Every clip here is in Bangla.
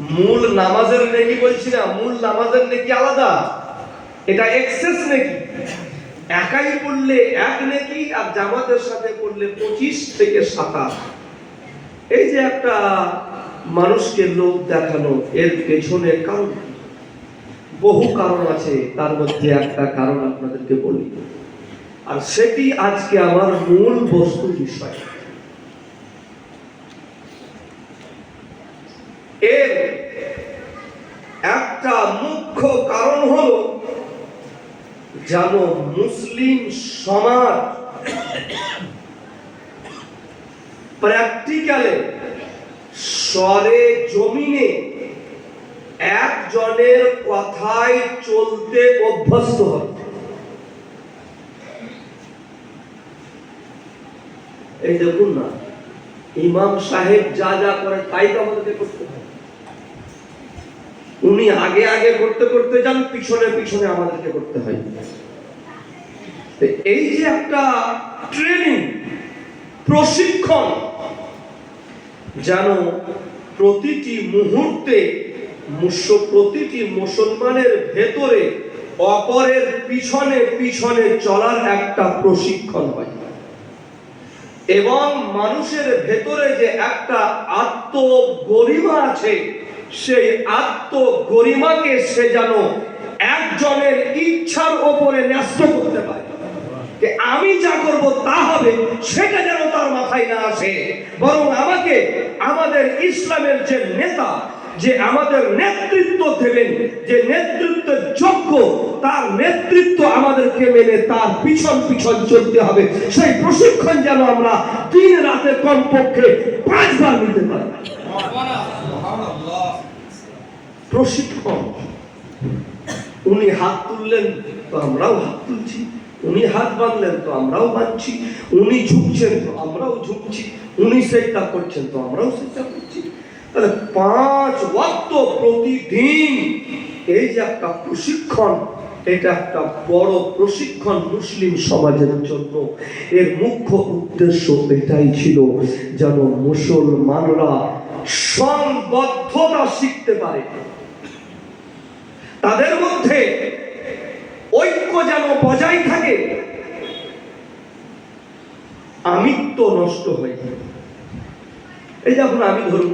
মূল নামাজের নেকি বলছি না, মূল নামাজের নেকি আলাদা। এটা এক্সেস নেকি। একাই পড়লে এক নেকি আর জামাতের সাথে পড়লে পঁচিশ থেকে সাতাশ। এই যে একটা মানুষকে লোক দেখানো, এর পেছনে কারণ বহু কারণ আছে, তার মধ্যে একটা কারণ আপনাদেরকে বলি। আর সেটি আজকে আমার মূল বস্তু বিষয় এর একটা মুখ্য কারণ হলো যেন মুসলিম সমাজ প্র্যাকটিক্যালে স্বরে জমিনে একজনের কথায় চলতে অভ্যস্ত হয়। এই দেখুন না, ইমাম সাহেব যা যা করে তাই তো আমাদেরকে করতে হয়। উনি আগে আগে করতে করতে যান, পিছনে পিছনে আমাদেরকে করতে হয়। এই যে একটা ট্রেনিং প্রশিক্ষণ, যেন প্রতিটি মুহূর্তে প্রতিটি মুসলমানের ভেতরে অপরের পিছনে পিছনে চলার একটা প্রশিক্ষণ হয়। এবং মানুষের ভেতরে যে একটা আত্মগরিমা আছে সেই আত্মগরিমাকে সে যেন একজনের ইচ্ছার ওপরে ন্যস্ত করতে পারে। আমি যা করব তা হবে, সেটা যেন তার মাথায় না আসে। বরং আমাকে আমাদের ইসলামের যে নেতা, যে আমাদের নেতৃত্ব দেবেন যে নেতৃত্বের যোগ্য তার নেতৃত্ব আমাদেরকে মেনে তার পিছন পিছন চলতে হবে। সেই প্রশিক্ষণ যেন আমরা দিন রাতে কমপক্ষে পাঁচবার নিতে পারি। প্রশিক্ষণ উনি হাত তুললেন তো আমরাও হাত তুলছি। উনি হাত বাঁধলেন তো আমরাও বাঁধছি। উনি ঝুঁকছেন তো আমরাও ঝুঁকছি। উনি সেটা করছেন তো আমরাও সেটা করছি। তাহলে পাঁচ ওয়াক্ত প্রতিদিন এই যে একটা প্রশিক্ষণ এটা একটা বড় প্রশিক্ষণ মুসলিম সমাজের জন্য। এর মুখ্য উদ্দেশ্য এটাই ছিল যেন মুসলমানরা সংবদ্ধতা শিখতে পারে। তাদের মধ্যে ঐক্য যেন বজায় থাকে, আমিত্ব নষ্ট হয়ে। এই যখন আমি ধরুন,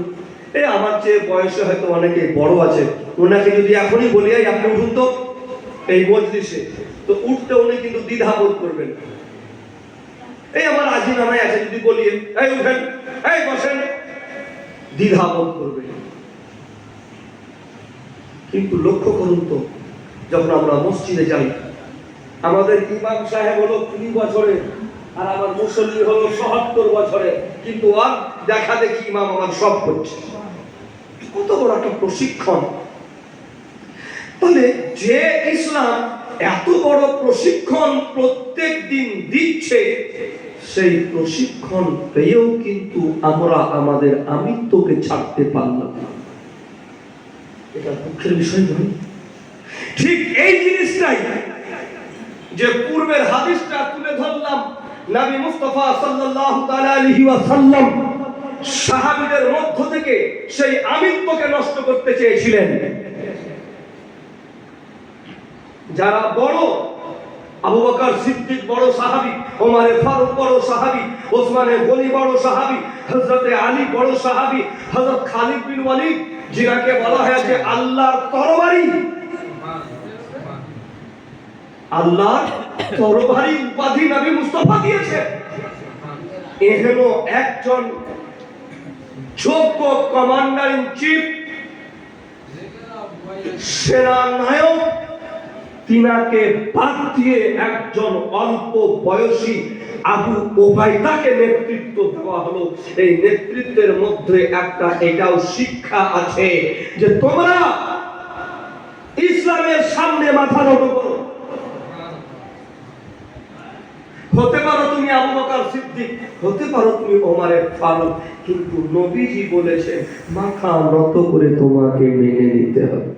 এই আমার চেয়ে বয়সে হয়তো অনেকে বড় আছে। ওনাকে যদি এখনই বলি আপনি উঠুন তো। এই মজলিসে। তো উঠতে উনি কিন্তু দ্বিধা বোধ করবেন এই আমার আজি নামায় আছে, যদি বলি এই উঠেন, এই বসেন। দ্বিধা বোধ করবেন। কিন্তু লক্ষ্য করুন তো, যখন আমরা মসজিদে যাই, আমাদের ইমাম সাহেব হলো কুড়ি বছরে আর আমার মুসল্লি হলো সহাত্তর বছরে কিন্তু আর দেখা দেখি ইমাম আমার সব করছে। কত বড় একটা প্রশিক্ষণ। তাহলে যে ইসলাম এত বড় প্রশিক্ষণ প্রত্যেক দিন দিচ্ছে, সেই প্রশিক্ষণ পেয়েও কিন্তু আমরা আমাদের আমিত্বকে ছাড়তে পারলাম না। এটা দুঃখের বিষয় নয়। ঠিক এই জিনিসটাই যে পূর্বের হাদিসটা তুলে ধরলাম নবী মুস্তাফা সাল্লাল্লাহু তাআলা আলাইহি ওয়াসাল্লাম সাহাবীদের মধ্য থেকে সেই আমিত্বকে নষ্ট করতে চেয়েছিলেন। যারা বড়, আবু বকর সিদ্দিক বড় সাহাবী, ওমরে ফারুক বড় সাহাবী, ওসমানে গনি বড় সাহাবী, হযরতে আলী বড় সাহাবী, হযরত খালিদ বিন ওয়ালিদ যিনাকে বলা হয়েছে আল্লাহর তরবারি। আল্লাহর তরবারি উপাধি নবী মুস্তাফা দিয়েছে। এ হলো একজন যোগ্য কমান্ডার ইন চিফ, সেনা নায়ক তিনাকে বাদ দিয়ে একজন অল্প বয়সী আবু ওবাইদাকে নেতৃত্ব দেওয়া হলো। এই নেতৃত্বের মধ্যে একটা এটাও শিক্ষা আছে যে তোমরা ইসলামের সামনে মাথা নত করো। হতে পারো তুমি আবু সিদ্দিক, হতে পারো তুমি ওমরের ফারুক, কিন্তু নবীজি বলেছে, মাথা নত করে তোমাকে মেনে নিতে হবে।